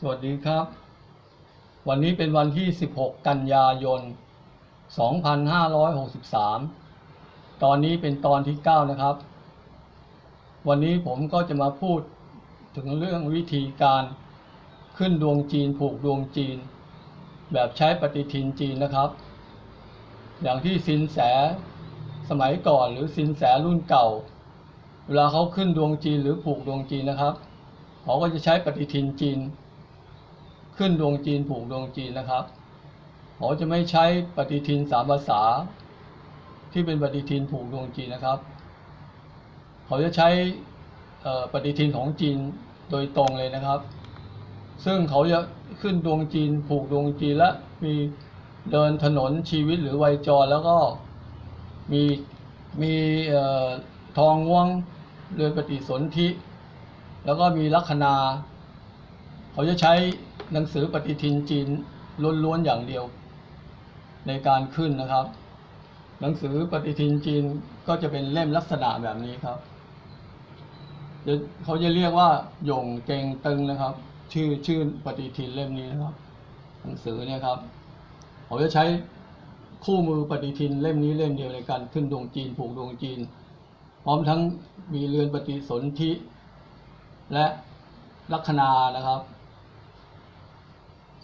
สวัสดีครับ วันนี้เป็นวันที่ 16 กันยายน 2563 ตอนนี้เป็นตอนที่ 9 นะครับ วันนี้ผมก็จะมาพูดถึงเรื่องวิธีการขึ้นดวงจีนผูกดวงจีน แบบใช้ปฏิทินจีนนะครับ อย่างที่สินแสสมัยก่อนหรือสินแสรุ่นเก่า เวลาเขาขึ้นดวงจีนหรือผูกดวงจีนนะครับเขาก็จะใช้ปฏิทินจีน ขึ้นดวงจีนผูกดวงจีนนะครับเขาจะไม่ใช้ปฏิทินสามภาษา ที่เป็นปฏิทินผูกดวงจีนนะครับเขาจะใช้ปฏิทินของจีนโดยตรงเลยนะครับ ซึ่งเขาจะขึ้นดวงจีนผูกดวงจีนและมีเดินถนนชีวิตหรือไวยจรแล้วก็มีมีออทองง่วงเรือนปฏิสนธิแล้วก็มีลัคนา เขาจะใช้ หนังสือปฏิทินจีนล้วนๆอย่างเดียว ในการขึ้นนะครับ หนังสือปฏิทินจีนก็จะเป็นเล่มลักษณะแบบนี้ครับจะเขาจะเรียกว่าหยงเกงตึงนะครับ ชื่อชื่อปฏิทินเล่มนี้นะครับ หนังสือเนี่ยครับเขาจะใช้คู่มือปฏิทินเล่มนี้เล่มเดียวในการขึ้นดวงจีนผูกดวงจีน พร้อมทั้งมีเรือนปฏิสนธิและลัคนานะครับ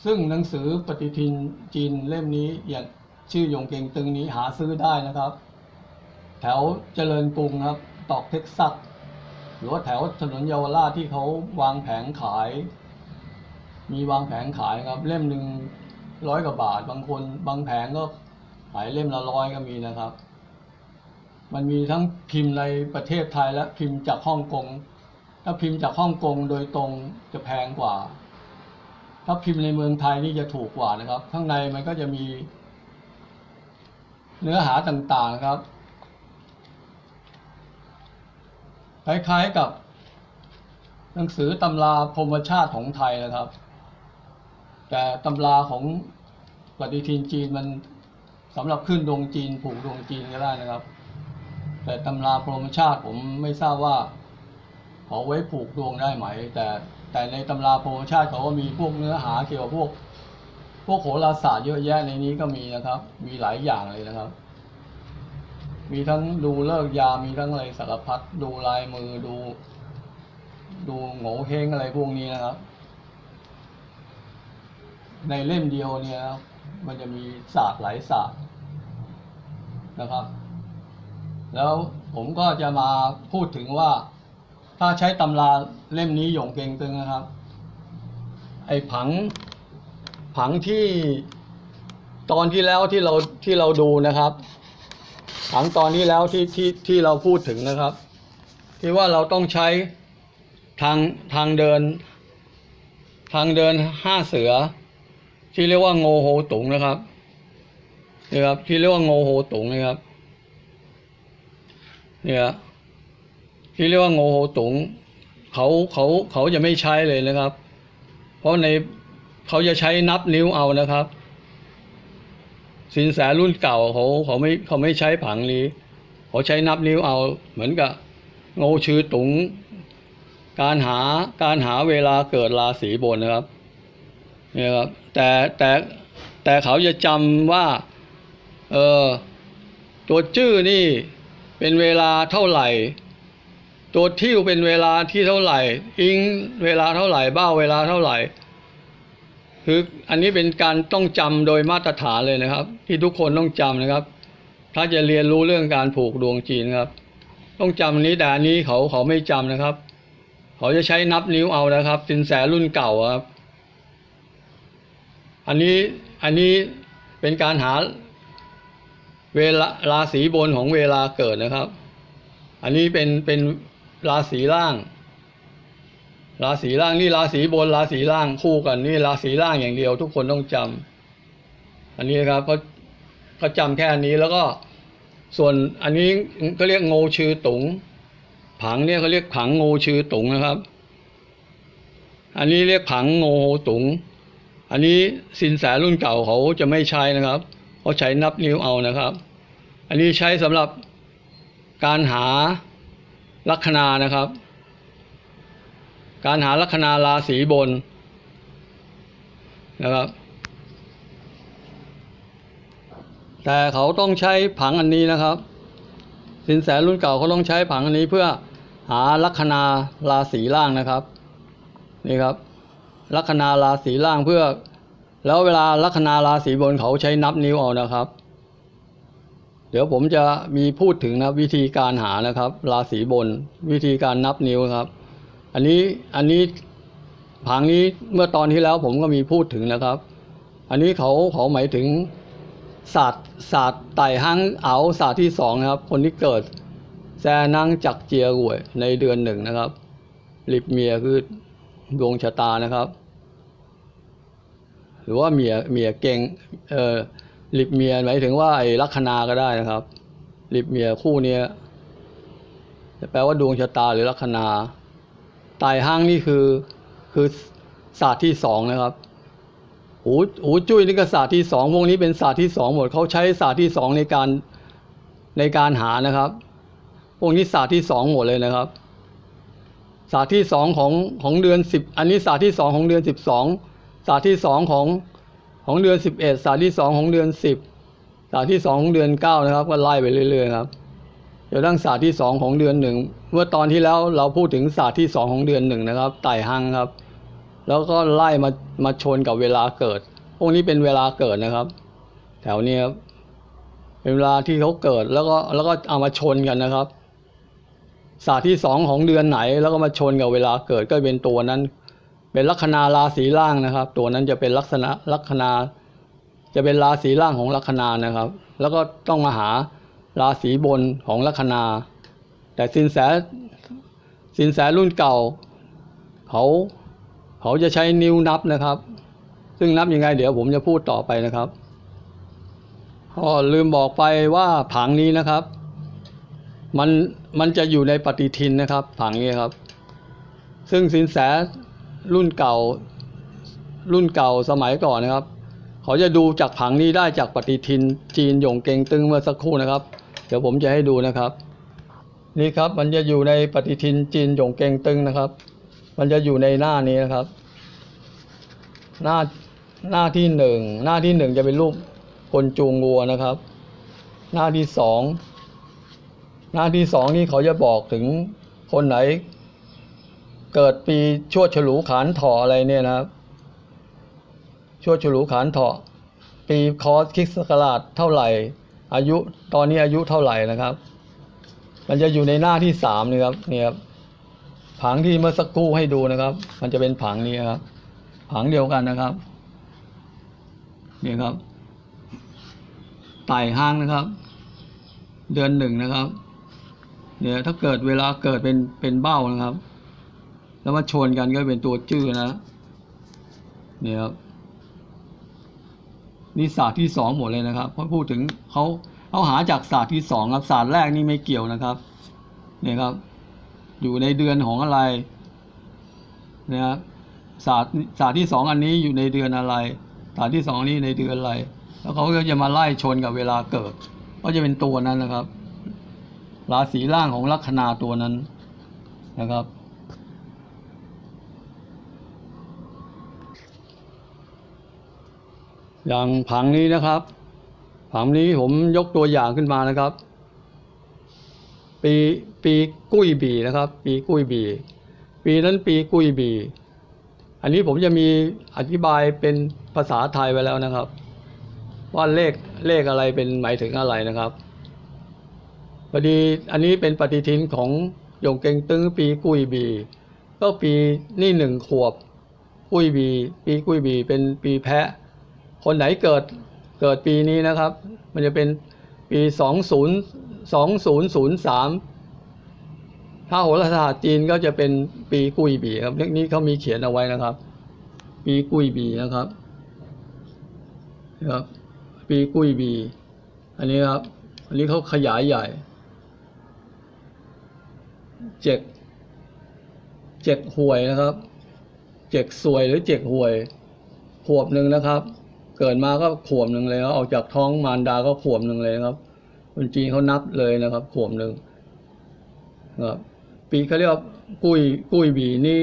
ซึ่งหนังสือปฏิทินจีนเล่มนี้อย่างชื่อหยงเก่งตึงนี้หาซื้อได้นะครับ แถวเจริญกรุงครับ ตอกเท็กซัสหรือว่าแถวถนนเยาวราชที่เขาวางแผงขาย มีวางแผงขายครับ เล่มหนึ่งร้อยกว่าบาท บางคนบางแผงก็ขายเล่มละร้อยก็มีนะครับ มันมีทั้งพิมพ์ในประเทศไทยและพิมพ์จากฮ่องกงถ้าพิมพ์จากฮ่องกงโดยตรงจะแพงกว่า ถ้าพิมพ์ในเมืองไทยนี่จะถูกกว่านะครับ ข้างในมันก็จะมี เนื้อหาต่างๆครับ คล้ายๆกับ หนังสือตำราพรมชาติของไทยนะครับ แต่ตำราของปฏิทินจีนมันสำหรับขึ้นดวงจีนผูกดวงจีนก็ได้นะครับ แต่ตำราพรมชาติผมไม่ทราบว่าเขาไว้ผูกดวงได้ไหม แต่ แต่ในตำราโพรหมชาติเขาก็มีพวกเนื้อหาเกี่ยวกับพวก พวกโหราศาสตร์เยอะแยะในนี้ก็มีนะครับ มีหลายอย่างเลยนะครับ มีทั้งดูเลิกยา มีทั้งอะไรสารพัดดูลายมือดู ดูโง่เฮงอะไรพวกนี้นะครับ ในเล่มเดียวเนี่ยมันจะมีศาสตร์หลายศาสตร์นะครับ แล้วผมก็จะมาพูดถึงว่า ถ้าใช้ตำราเล่มนี้หยงเกงตึงนะครับ ไอ้ผังผังที่ตอนที่แล้วที่เราที่เราดูนะครับ ผังตอนนี้แล้วที่ที่ที่เราพูดถึงนะครับ ที่ว่าเราต้องใช้ทางทางเดิน ทางเดินห้าเสือ ที่เรียกว่าโงโหตุงนะครับนี่ครับที่เรียกว่าโงโหตุงนะครับเนี่ย ที่เรียกว่าโงโหตุงเขาเขาเขาจะไม่ใช้เลยนะครับ เพราะในเขาจะใช้นับนิ้วเอานะครับ สินแสรุ่นเก่าเขาเขาไม่เขาไม่ใช้ผังนี้เขาใช้นับนิ้วเอา เหมือนกับโงชื่อตุง การหาการหาเวลาเกิดราศีบนนะครับนี่ครับแต่แต่แต่เขาจะจำว่าเออตัวจื้อนี่เป็นเวลาเท่าไหร่ ตัวทิ่วเป็นเวลาที่เท่าไหร่ อิงเวลาเท่าไหร่เบ้าเวลาเท่าไหร่ คืออันนี้เป็นการต้องจำโดยมาตรฐานเลยนะครับ ที่ทุกคนต้องจำนะครับ ถ้าจะเรียนรู้เรื่องการผูกดวงจีนครับ ต้องจำอันนี้แต่อันนี้เขาเขาไม่จำนะครับ เขาจะใช้นับนิ้วเอานะครับ สินแสรุ่นเก่าครับ อันนี้อันนี้เป็นการหาเวลาราศีบนของเวลาเกิดนะครับ อันนี้เป็นเป็น ราศีล่าง ราศีล่างนี่ราศีบนราศีล่างคู่กันนี่ราศีล่างอย่างเดียว ทุกคนต้องจำอันนี้นะครับเขาเขาจำแค่นี้แล้วก็ส่วนอันนี้เขาเรียกโงชื่อตุงผังเนี่ยเขาเรียกผังโงชื่อตุงนะครับ อันนี้เรียกผังงโหตุง อันนี้สินแสรุ่นเก่าเขาจะไม่ใช้นะครับเขาใช้นับนิ้วเอานะครับ อันนี้ใช้สำหรับการหา ลัคนานะครับ การหาลัคนาราศีบนนะครับ แต่เขาต้องใช้ผังอันนี้นะครับ สินแสรุ่นเก่าเขาต้องใช้ผังอันนี้เพื่อหาลัคนาราศีล่างนะครับนี่ครับ ลัคนาราศีล่างเพื่อ แล้วเวลาลัคนาราศีบนเขาใช้นับนิ้วเอานะครับ เดี๋ยวผมจะมีพูดถึงนะวิธีการหานะครับ ราศีบนวิธีการนับนิ้วครับ อันนี้อันนี้ผังนี้เมื่อตอนที่แล้วผมก็มีพูดถึงนะครับ อันนี้เขาเขาหมายถึงศาสตร์ศาสตร์ไต่หังเอาศาสตร์ที่สองนะครับ คนที่เกิดแซนังจักเจียรวยในเดือนหนึ่งนะครับลิบเมียคือดวงชะตานะครับ หรือว่าเมียเมียเก่งเอ่อ ลิบเมียหมายถึงว่าไอ้ลัคนาก็ได้นะครับ ลิบเมียคู่เนี้ยจะแปลว่าดวงชะตาหรือลัคนาไต่ห้างนี่คือคือศาสตร์ที่สองนะครับหูหูจุ้ยนี่ก็ศาสตร์ที่สองพวกนี้เป็นศาสตร์ที่สองหมดเขาใช้ศาสตร์ที่สองในการในการหานะครับ พวกนี้ศาสตร์ที่สองหมดเลยนะครับ ศาสตร์ที่สองของของเดือนสิบอันนี้ศาสตร์ที่สองของเดือนสิบสองศาสตร์ที่สองของ ของเดือนสิบเอ็ดศาสตร์ที่สองของเดือนสิบศาสตร์ที่สองของเดือนเก้านะครับ ก็ไล่ไปเรื่อยๆครับจนทั้งศาสตร์ที่สองของเดือนหนึ่งเมื่อตอนที่แล้วเราพูดถึงศาสตร์ที่สองของเดือนหนึ่งนะครับ ไต่หังครับ แล้วก็ไล่มามาชนกับเวลาเกิด พวกนี้เป็นเวลาเกิดนะครับ แถวนี้ครับเป็นเวลาที่เขาเกิดแล้วก็แล้วก็เอามาชนกันนะครับศาสตร์ที่สองของเดือนไหน แล้วก็มาชนกับเวลาเกิดก็เป็นตัวนั้น เป็นลัคนาราศีล่างนะครับ ตัวนั้นจะเป็นลักษณะลัคนาจะเป็นราศีล่างของลัคนานะครับ แล้วก็ต้องมาหาราศีบนของลัคนา แต่สินแสสินแสรุ่นเก่าเขาเขาจะใช้นิ้วนับนะครับ ซึ่งนับยังไง เดี๋ยวผมจะพูดต่อไปนะครับก็ลืมบอกไปว่าผังนี้นะครับ มันมันจะอยู่ในปฏิทินนะครับ ผังนี้ครับ ซึ่งสินแส รุ่นเก่า รุ่นเก่าสมัยก่อนนะครับ เขาจะดูจากผังนี้ได้จากปฏิทินจีนหยงเกงตึงเมื่อสักครู่นะครับ เดี๋ยวผมจะให้ดูนะครับ นี่ครับมันจะอยู่ในปฏิทินจีนหยงเกงตึงนะครับ มันจะอยู่ในหน้านี้นะครับ หน้าหน้าที่หนึ่งหน้าที่หนึ่งจะเป็นรูปคนจูงวัวนะครับ หน้าที่สองหน้าที่สองนี่เขาจะบอกถึงคนไหน เกิดปีช่วฉลูขานถออะไรเนี่ยนะครับช่วฉลูขานถอปีคอสคริสต์ศักราชเท่าไหร่ อายุตอนนี้อายุเท่าไหร่นะครับ มันจะอยู่ในหน้าที่สามนี่ครับนี่ครับผังที่เมื่อสักครู่ให้ดูนะครับ มันจะเป็นผังนี้ครับ ผังเดียวกันนะครับนี่ครับไต่ห้างนะครับ เดือนหนึ่งนะครับเนี่ยถ้าเกิดเวลาเกิดเป็นเป็นเบ้านะครับ แล้วมาชนกันก็เป็นตัวจื้อนะเนี่ยครับนี่ศาสตร์ที่สองหมดเลยนะครับเพราะพูดถึงเขาเขาหาจากศาสตร์ที่สองครับศาสตร์แรกนี่ไม่เกี่ยวนะครับ เนี่ยครับ อยู่ในเดือนของอะไรนะครับศาสตร์ศาสตร์ที่สองอันนี้อยู่ในเดือนอะไรศาสตร์ที่สองนี้ในเดือนอะไร แล้วเขาก็จะมาไล่ชนกับเวลาเกิด ก็จะเป็นตัวนั้นนะครับ ราศีล่างของลัคนาตัวนั้นนะครับ อย่างผังนี้นะครับ ผังนี้ผมยกตัวอย่างขึ้นมานะครับ ปีปีกุ้ยบีนะครับ ปีกุ้ยบี ปีนั้นปีกุ้ยบี อันนี้ผมจะมีอธิบายเป็นภาษาไทยไว้แล้วนะครับ ว่าเลขเลขอะไรเป็นหมายถึงอะไรนะครับพอดีอันนี้เป็นปฏิทินของหยงเกงตึงปีกุ้ยบี ก็ปีนี่หนึ่งขวบกุ้ยบี ปีกุ้ยบี เป็นปีแพะ คนไหนเกิดเกิดปีนี้นะครับ มันจะเป็นปีสองศูนย์สองศูนย์ศูนย์สามถ้าโหราศาสตร์จีนก็จะเป็นปีกุยบีครับเลขนี้เขามีเขียนเอาไว้นะครับ ปีกุยบีนะครับนะครับ ปีกุยบี อันนี้ครับ อันนี้เขาขยายใหญ่เจ็กเจ็กหวยนะครับ เจ็กสวยหรือเจ็กหวยขวบหนึ่งนะครับ เกิดมาก็ขวบหนึ่งเลยครับออกจากท้องมารดาก็ขวบหนึ่งเลยครับคนจีนเขานับเลยนะครับ ขวบหนึ่งครับปีเขาเรียกว่ากุยกุยบีนี่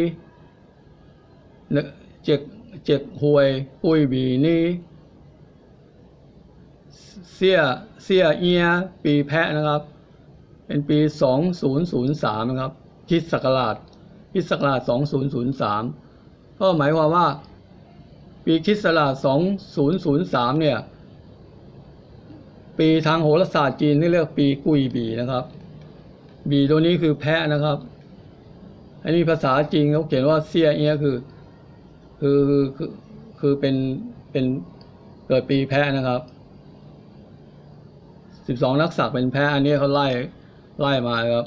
เนี่ยเจ็กเจ็กหวยกุยบีนี้เสียเสียเอียปีแพะนะครับ เป็นปี 2003 นะครับคิดศักราชคิดศักราช 2003 ก็หมายความว่า ปีคริดศักราช2003 เนี่ย ปีทางโหราศาสตร์จีนที่เรียกปีกุยบีนะครับ บีตัวนี้คือแพะนะครับ อันนี้ภาษาจีนเขาเขียนว่าเซียเอียคือคือคือคือเป็นเป็นเกิดปีแพะนะครับสิบสองนักษักเป็นแพะอันนี้เขาไล่ไล่มาครับ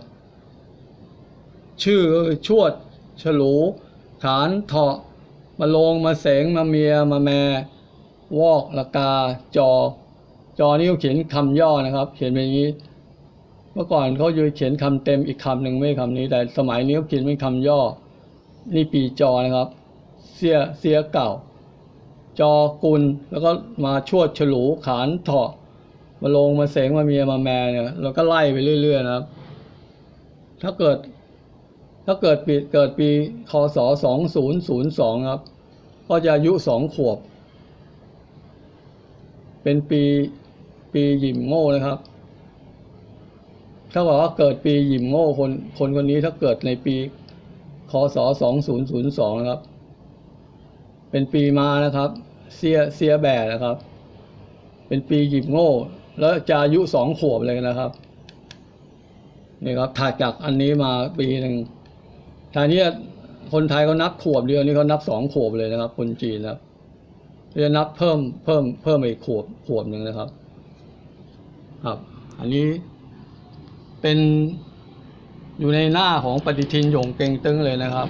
ชื่อคือชวด ฉลูขานเถาะ มาลงมาเสงมาเมียมาแมวอกละกาจอ จอนี่เขาเขียนคำย่อนะครับ เขียนเป็นอย่างนี้ เมื่อก่อนเขาจะเขียนคำเต็มอีกคำหนึ่งไม่ใช่คำนี้ แต่สมัยนี้เขาเขียนเป็นคำย่อ นี่ปีจอนะครับ เสียเสียเก่า จอกุลแล้วก็มาชวดฉลูขานเถาะมาลงมาเสงมาเมียมาแม่เนี่ยเราก็ไล่ไปเรื่อย ๆ นะครับ ถ้าเกิด ถ้าเกิดปีเกิดปีคศสองศูนย์ศูนย์สองครับ ก็จะอายุสองขวบ เป็นปีปีหยิมโง่นะครับ ถ้าบอกว่าเกิดปีหยิมโง่คนคนคนนี้ถ้าเกิดในปีคศสองศูนย์ศูนย์สองนะครับ เป็นปีมานะครับ เสียเสียแบดนะครับ เป็นปีหยิบโง่ แล้วจะอายุสองขวบเลยนะครับ นี่ครับถัดจากอันนี้มาปีหนึ่ง ทางนี้คนไทยเขานับขวบเดียวนี่เขานับสองขวบเลยนะครับ คนจีนนะครับจะนับเพิ่มเพิ่มเพิ่มอีกขวบขวบหนึ่งนะครับ ครับ อันนี้เป็นอยู่ในหน้าของปฏิทินหยงเก่งตึงเลยนะครับ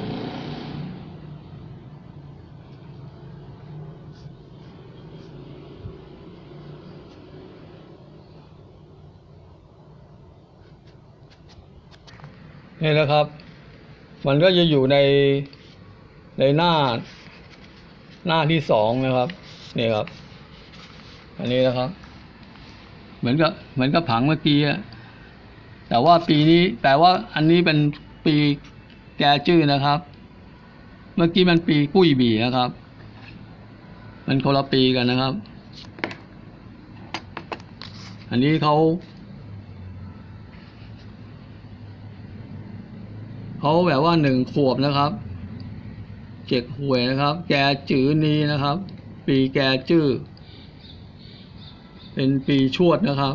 นี่นะครับ มันก็จะอยู่ในในหน้าหน้าที่สองนะครับนี่ครับ อันนี้นะครับ เหมือนกับเหมือนกับผังเมื่อกี้อะแต่ว่าปีนี้แต่ว่าอันนี้เป็นปีแกจื้อนะครับ เมื่อกี้มันปีกุ้ยบีนะครับ มันคนละปีกันนะครับ อันนี้เขา เขาแบบว่าหนึ่งขวบนะครับ เจ็กหวยนะครับ แกจื้อนี้นะครับ ปีแกจื้อ เป็นปีชวดนะครับ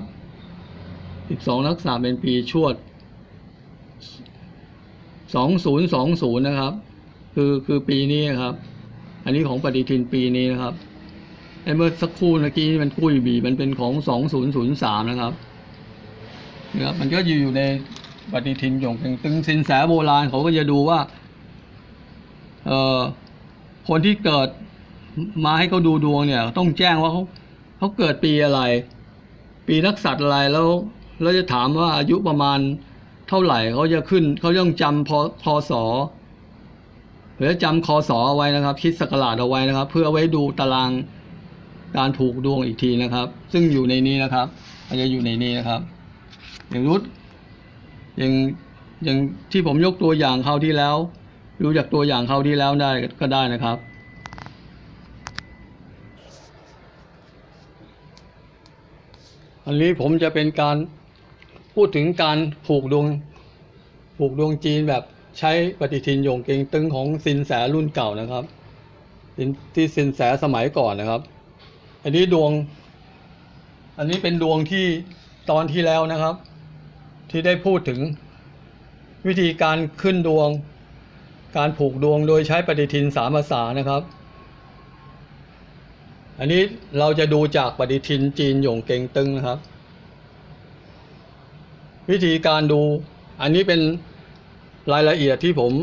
สิบสองนักษาเป็นปีชวดสองศูนย์สองศูนย์นะครับ คือคือปีนี้ครับ อันนี้ของปฏิทินปีนี้นะครับไอ้เมื่อสักครู่เมื่อกี้นี่มันกุ้ยบีมันเป็นของสองศูนย์ศูนย์สามนะครับนะครับ มันก็อยู่ใน ปฏิทินหยงเต็งตึงสินแสโบราณเขาก็จะดูว่า เออคนที่เกิดมาให้เขาดูดวงเนี่ย ต้องแจ้งว่าเขาเขาเกิดปีอะไร ปีนักษัตริย์อะไรแล้วแล้วจะถามว่าอายุประมาณเท่าไหร่เขาจะขึ้นเขาต้องจำพพศหรือจำคศเอาไว้นะครับ คิดสกราชเอาไว้นะครับ เพื่อไว้ดูตารางการถูกดวงอีกทีนะครับ ซึ่งอยู่ในนี้นะครับอาจจะอยู่ในนี้นะครับ อย่างรุด อย่างอย่างที่ผมยกตัวอย่างคราวที่แล้วรู้จากตัวอย่างคราวที่แล้วได้ก็ได้นะครับอันนี้ผมจะเป็นการพูดถึงการผูกดวงผูกดวงจีนแบบใช้ปฏิทินโยงเกงตึงของสินแสรุ่นเก่านะครับที่สินแสสมัยก่อนนะครับ อันนี้ดวง อันนี้เป็นดวงที่ตอนที่แล้วนะครับ ที่ได้พูดถึงวิธีการขึ้นดวง การผูกดวงโดยใช้ปฏิทินสามภาษานะครับ อันนี้เราจะดูจากปฏิทินจีนหยงเกงตึงนะครับ วิธีการดูอันนี้เป็นรายละเอียดที่ผม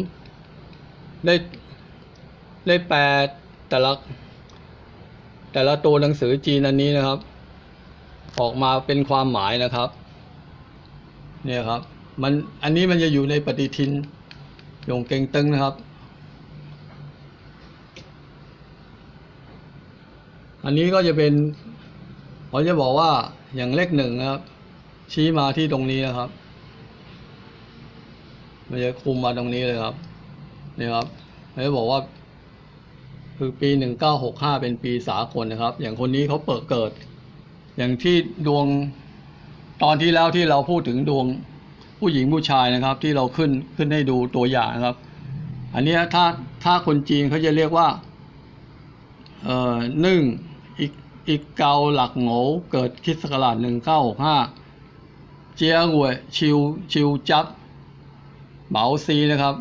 ได้ได้แปลแต่ละแต่ละตัวหนังสือจีนอันนี้นะครับ ออกมาเป็นความหมายนะครับ เนี่ยครับมันอันนี้มันจะอยู่ในปฏิทินหยงเกงตึงนะครับ อันนี้ก็จะเป็นผมจะบอกว่าอย่างเลขหนึ่งนะครับ ชี้มาที่ตรงนี้นะครับ มันจะคุมมาตรงนี้เลยครับนี่ครับเขาจะบอกว่า คือปีหนึ่งเก้าหกห้าเป็นปีสากลนะครับ อย่างคนนี้เขาเปิดเกิด อย่างที่ดวง ตอนที่แล้วที่เราพูดถึงดวงผู้หญิงผู้ชายนะครับ ที่เราขึ้นขึ้นให้ดูตัวอย่างนะครับ อันนี้ถ้าถ้าคนจีนเขาจะเรียกว่าเอ่อหนึ่งอีกอีกเกาหลักโง่เกิดคิดศักราชหนึ่งเก้าหกห้าเจียงเวยชิวชิวจับเหมาซีนะครับ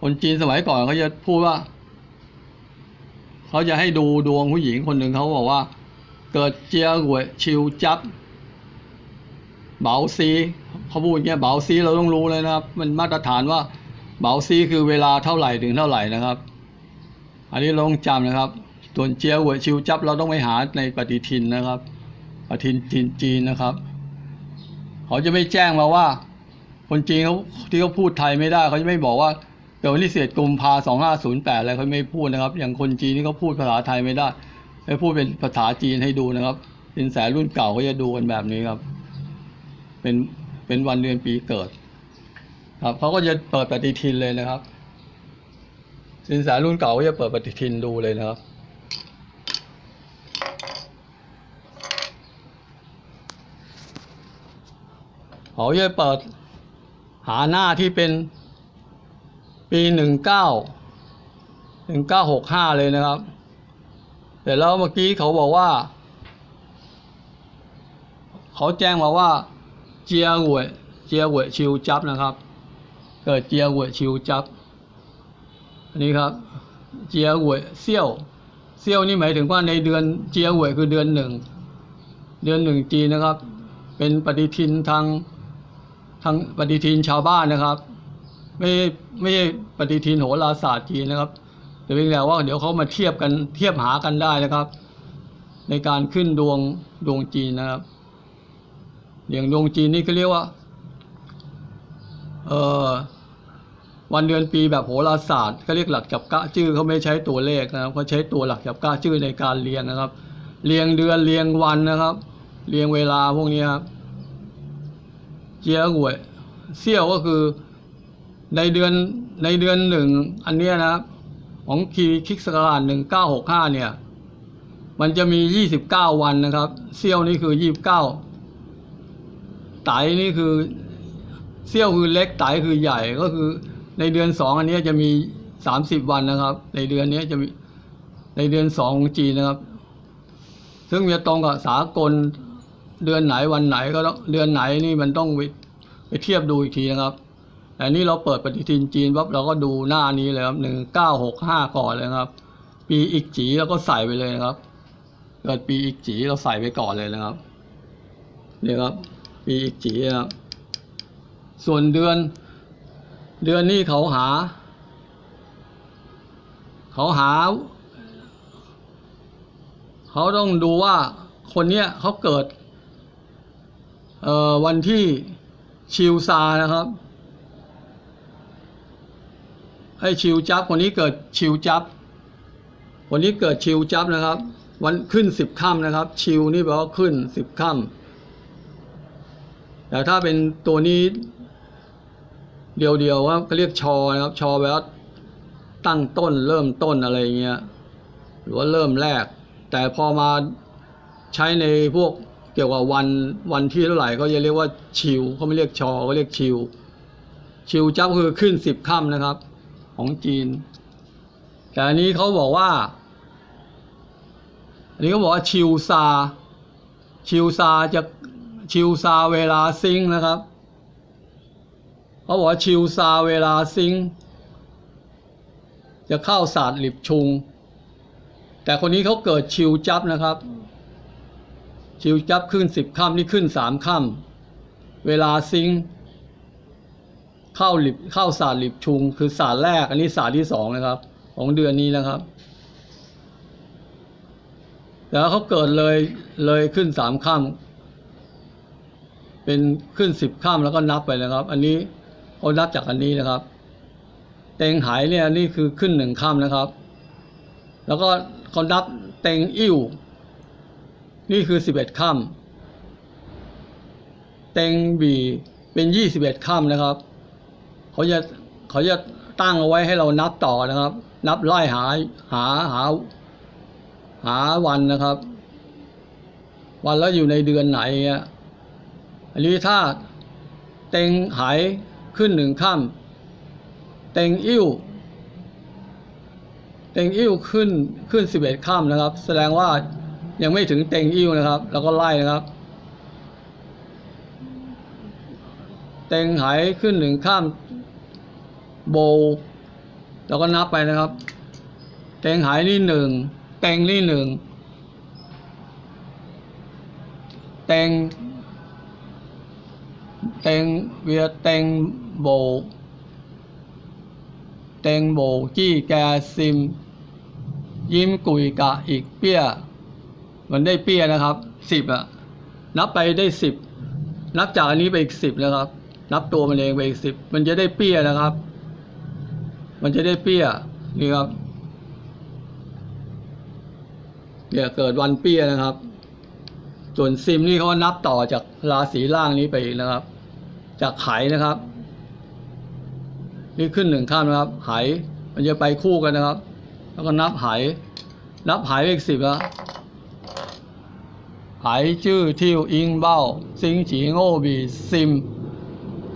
คนจีนสมัยก่อนเขาจะพูดว่าเขาจะให้ดูดวงผู้หญิงคนหนึ่งเขาบอกว่า เกิดเจียหวยชิวจับ เบาซีเขาพูดเงี้ยเบาซีเราต้องรู้เลยนะครับ มันมาตรฐานว่าเบาซีคือเวลาเท่าไหร่ถึงเท่าไหร่นะครับ อันนี้เราต้องจำนะครับ ส่วนเจียวหวยชิวจับเราต้องไปหาในปฏิทินนะครับ ปฏิทินจีนนะครับ เขาจะไม่แจ้งมาว่า คนจีนเขาที่เขาพูดไทยไม่ได้เขาจะไม่บอกว่าเกิดวันที่เศษกุมภาสองห้าศูนย์แปดอะไรเขาไม่พูดนะครับ อย่างคนจีนนี่เขาพูดภาษาไทยไม่ได้ให้พูดเป็นภาษาจีนให้ดูนะครับสินแสรุ่นเก่าก็จะดูกันแบบนี้ครับ เป็นเป็นวันเดือนปีเกิด ครับเขาก็จะเปิดปฏิทินเลยนะครับสินแสรุ่นเก่าก็จะเปิดปฏิทินดูเลยนะครับเขาจะเปิดหาหน้าที่เป็นปีหนึ่งเก้าหนึ่งเก้าหกห้าเลยนะครับ แต่แล้วเมื่อกี้เขาบอกว่า เขาแจ้งมาว่า เจียหวยเจียหวยชิวจับนะครับ เกิดเจียหวยชิวจับอันนี้ครับ เจียหวยเซี่ยวเซี่ยวนี่หมายถึงว่าในเดือนเจียหวยคือเดือนหนึ่งเดือนหนึ่งจีนะครับ เป็นปฏิทินทางทางปฏิทินชาวบ้านนะครับ ไม่ไม่ใช่ปฏิทินโหราศาสตร์จีนนะครับแต่เพียงแต่ว่าเดี๋ยวเขามาเทียบกันเทียบหากันได้นะครับ ในการขึ้นดวงดวงจีนนะครับ อย่างดวงจีนนี่ก็เรียกว่า เอ่อวันเดือนปีแบบโหราศาสตร์เขาเรียกหลักจับกะชื่อเขาไม่ใช้ตัวเลขนะครับเขาใช้ตัวหลักจับกะชื่อในการเรียงนะครับ เรียงเดือนเรียงวันนะครับ เรียงเวลาพวกนี้ครับเจียหวยเซี่ยวก็คือในเดือนในเดือนหนึ่งอันเนี้ยนะครับของคีคิกสกราชหนึ่งเก้าหกห้าเนี่ย มันจะมียี่สิบเก้าวันนะครับ เซี่ยวนี่คือยี่สิบเก้า ไตนี่คือเซี่ยวคือเล็กไตคือใหญ่ก็คือ ในเดือนสองอันนี้จะมีสามสิบวันนะครับ ในเดือนนี้จะมีในเดือนสองของจีนนะครับ ซึ่งจะตรงกับสากลเดือนไหนวันไหนก็ต้องเดือนไหนนี่มันต้องไปไปเทียบดูอีกทีนะครับแต่นี่เราเปิดปฏิทินจีนปั๊บเราก็ดูหน้านี้เลยครับหนึ่งเก้าหกห้าก่อนเลยครับ ปีอีกจีเราก็ใส่ไปเลยนะครับ เกิดปีอีกจีเราใส่ไปก่อนเลยนะครับเนี่ยครับ ปีอีกจีนะครับส่วนเดือน เดือนนี้เขาหา เขาหา เขาต้องดูว่าคนเนี้ยเขาเกิด เอ่อวันที่ชิวซานะครับให้ชิวจับคนนี้เกิดชิวจับคนนี้เกิดชิวจับนะครับ วันขึ้นสิบค่ำนะครับ ชิวนี่แปลว่าขึ้นสิบค่ำ แต่ถ้าเป็นตัวนี้เดียวๆว่าเขาเรียกชอนะครับ ชอแปลว่าตั้งต้นเริ่มต้นอะไรเงี้ยหรือว่าเริ่มแรก แต่พอมาใช้ในพวกเกี่ยวกับวันวันที่เท่าไหร่ก็จะเรียกว่าชิวเขาไม่เรียกชอเขาเรียกชิว ชิวจับคือขึ้นสิบค่ำนะครับ ของจีน แต่อันนี้เขาบอกว่า อันนี้เขาบอกว่าชิวซา ชิวซาจะ ชิวซาเวลาซิงนะครับเขาบอกว่าชิวซาเวลาซิงจะเข้าศาสตร์หลิบชุง แต่คนนี้เขาเกิดชิวจับนะครับ ชิวจับขึ้นสิบค่ำนี่ขึ้นสามค่ำเวลาซิงเข้าหลิบเข้าศาสตร์หลิบชุง คือศาสตร์แรก อันนี้ศาสตร์ที่สองนะครับ ของเดือนนี้นะครับแล้วเขาเกิดเลยเลยขึ้นสามค่ำ เป็นขึ้นสิบค่ำแล้วก็นับไปนะครับ อันนี้เขานับจากอันนี้นะครับ เต็งหายเนี่ยนี่คือขึ้นหนึ่งค่ำนะครับ แล้วก็เขานับเต็งอิ่วนี่คือสิบเอ็ดค่ำเต็งบีเป็นยี่สิบเอ็ดค่ำนะครับเขาจะเขาจะตั้งเอาไว้ให้เรานับต่อนะครับ นับไล่หาหาหาหาวันนะครับ วันแล้วอยู่ในเดือนไหนเงี้ย อันนี้ถ้าเต็งหายขึ้นหนึ่งค่ำเต็งอิ่วเต็งอิ่วขึ้นขึ้นสิบเอ็ดค่ำนะครับ แสดงว่ายังไม่ถึงเต็งอิ่วนะครับ แล้วก็ไล่นะครับ เต็งหายขึ้นหนึ่งข้ามโบ แล้วก็นับไปนะครับ เต็งหายนี่หนึ่งเต็งนี่หนึ่งเต็ง เต็งเวียเต็งโบเต็งโบจี้แกซิม ยิ้มกุยกะอีกเปี้ย มันได้เปี้ยนะครับสิบอะนับไปได้สิบนับจากอันนี้ไปอีกสิบนะครับ นับตัวมันเองไปอีกสิบมันจะได้เปี้ยนะครับ มันจะได้เปี้ยนี่ครับเนี่ยเกิดวันเปี้ยนะครับ ส่วนซิมนี่เขานับต่อจากราศีล่างนี้ไปอีกนะครับ จากไหนะครับ นี่ขึ้นหนึ่งข้ามนะครับ ไหมันจะไปคู่กันนะครับ แล้วก็นับไหนับไหไปอีกสิบแล้วหายชื่อทิวอิงเบ้า ซิงจีโง่บีซิม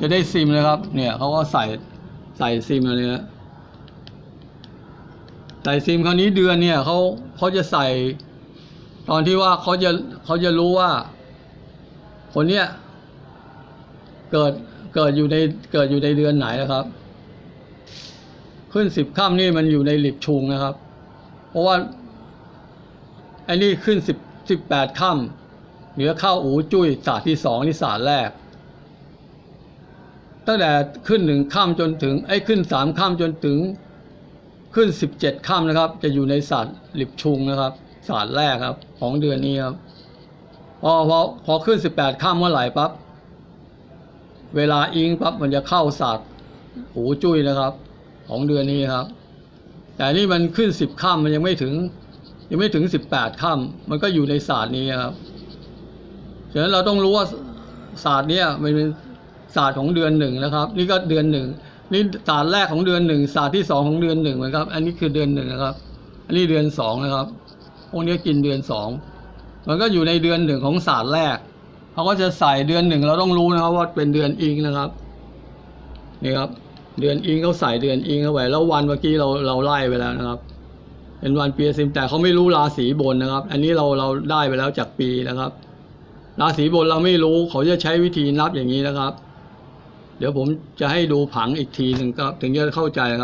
จะได้ซิมนะครับ เนี่ยเขาก็ใส่ใส่ซิมอะไรเนี้ยใส่ซิมคราวนี้เดือนเนี่ยเขาเขาจะใส่ ตอนที่ว่าเขาจะเขาจะรู้ว่า คนเนี้ย เกิดเกิดอยู่ในเกิดอยู่ในเดือนไหนนะครับ ขึ้นสิบค่ำนี่มันอยู่ในหลิบชุงนะครับ เพราะว่าไอ้นี่ขึ้นสิบสิบแปดค่ำเหนือเข้าอูจุ้ยศาสตร์ที่สองนี่ศาสตร์แรก ตั้งแต่ขึ้นหนึ่งค่ำจนถึงไอ้ขึ้นสามค่ำจนถึง ขึ้นสิบเจ็ดค่ำนะครับ จะอยู่ในศาสตร์หลิบชุงนะครับศาสตร์แรกครับ ของเดือนนี้ครับพอพอพอขึ้นสิบแปดค่ำเมื่อไหร่ปั๊บ เวลาอิงปั๊บมันจะเข้าศาสตร์หูจุ้ยนะครับ ของเดือนนี้ครับ แต่นี่มันขึ้นสิบค่ำมันยังไม่ถึง ยังไม่ถึงสิบแปดค่ำมันก็อยู่ในศาสตร์นี้ครับฉะนั้นเราต้องรู้ว่าศาสตร์เนี้ยมันเป็นศาสตร์ของเดือนหนึ่งนะครับ นี่ก็เดือนหนึ่งนี่ศาสตร์แรกของเดือนหนึ่งศาสตร์ที่สองของเดือนหนึ่งนะครับ อันนี้คือเดือนหนึ่งนะครับ อันนี้เดือนสองนะครับพวกนี้กินเดือนสองมันก็อยู่ในเดือนหนึ่งของศาสตร์แรก เขาก็จะใส่เดือนหนึ่งเราต้องรู้นะครับว่าเป็นเดือนอิงนะครับนี่ครับ เดือนอิงเขาใส่เดือนอิงเข้าไปแล้ววันเมื่อกี้เราเราไล่ไปแล้วนะครับ เป็นวันเปียซิมแต่เขาไม่รู้ราศีบนนะครับ อันนี้เราเราได้ไปแล้วจากปีนะครับ ราศีบนเราไม่รู้เขาจะใช้วิธีนับอย่างนี้นะครับ เดี๋ยวผมจะให้ดูผังอีกทีหนึ่งครับถึงจะเข้าใจครับ